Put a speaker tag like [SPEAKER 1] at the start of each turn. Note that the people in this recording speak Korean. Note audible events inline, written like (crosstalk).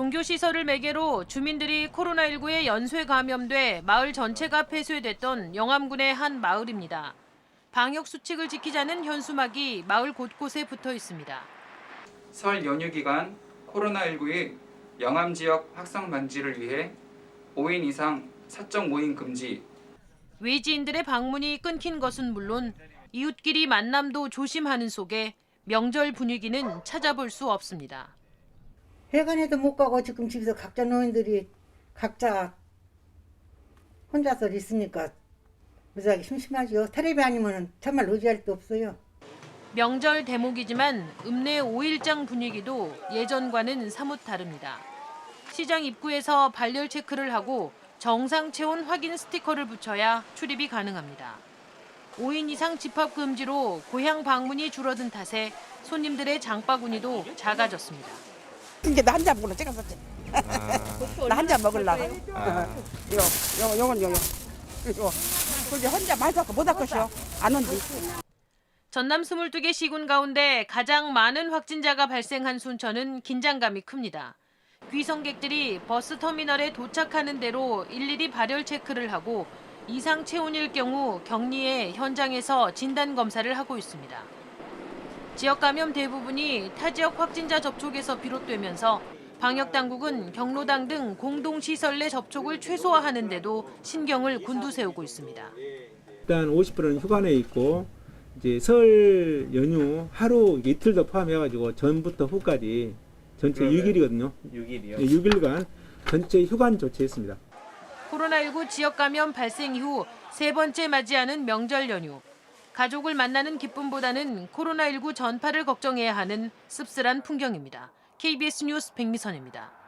[SPEAKER 1] 종교시설을 매개로 주민들이 코로나19에 연쇄 감염돼 마을 전체가 폐쇄됐던 영암군의 한 마을입니다. 방역 수칙을 지키자는 현수막이 마을 곳곳에 붙어 있습니다.
[SPEAKER 2] 설 연휴 기간 코로나19의 영암 지역 확산 방지를 위해 5인 이상 사적 모임 금지,
[SPEAKER 1] 외지인들의 방문이 끊긴 것은 물론 이웃끼리 만남도 조심하는 속에 명절 분위기는 찾아볼 수 없습니다.
[SPEAKER 3] 회관에도 못 가고 지금 집에서 각자 노인들이 각자 혼자서 있으니까 무지하게 심심하죠. 텔레비 아니면 정말 의지할 데 없어요.
[SPEAKER 1] 명절 대목이지만 읍내 5일장 분위기도 예전과는 사뭇 다릅니다. 시장 입구에서 발열 체크를 하고 정상 체온 확인 스티커를 붙여야 출입이 가능합니다. 5인 이상 집합 금지로 고향 방문이 줄어든 탓에 손님들의 장바구니도 작아졌습니다.
[SPEAKER 4] 이게 나한잔 먹으려 찍었었지. (laughs) 나 한 잔 먹으려고.
[SPEAKER 5] 아.
[SPEAKER 4] 요, 요, 요건 요 요. 요. 그게 혼자 마셔서 못 할 것이요. 안 온디.
[SPEAKER 1] 전남 22개 시군 가운데 가장 많은 확진자가 발생한 순천은 긴장감이 큽니다. 귀성객들이 버스 터미널에 도착하는 대로 일일이 발열 체크를 하고 이상 체온일 경우 격리해 현장에서 진단 검사를 하고 있습니다. 지역 감염 대부분이 타 지역 확진자 접촉에서 비롯되면서 방역 당국은 경로당 등 공동 시설 내 접촉을 최소화하는데도 신경을 곤두세우고 있습니다.
[SPEAKER 5] 일단 50%는 휴관에 있고 이제 설 연휴 하루 이틀 더 포함해 가지고 전부터 후까지 전체 6일이거든요.
[SPEAKER 6] 6일이요?
[SPEAKER 5] 6일간 전체 휴관 조치했습니다.
[SPEAKER 1] 코로나19 지역 감염 발생 이후 세 번째 맞이하는 명절 연휴. 가족을 만나는 기쁨보다는 코로나19 전파를 걱정해야 하는 씁쓸한 풍경입니다. KBS 뉴스 백미선입니다.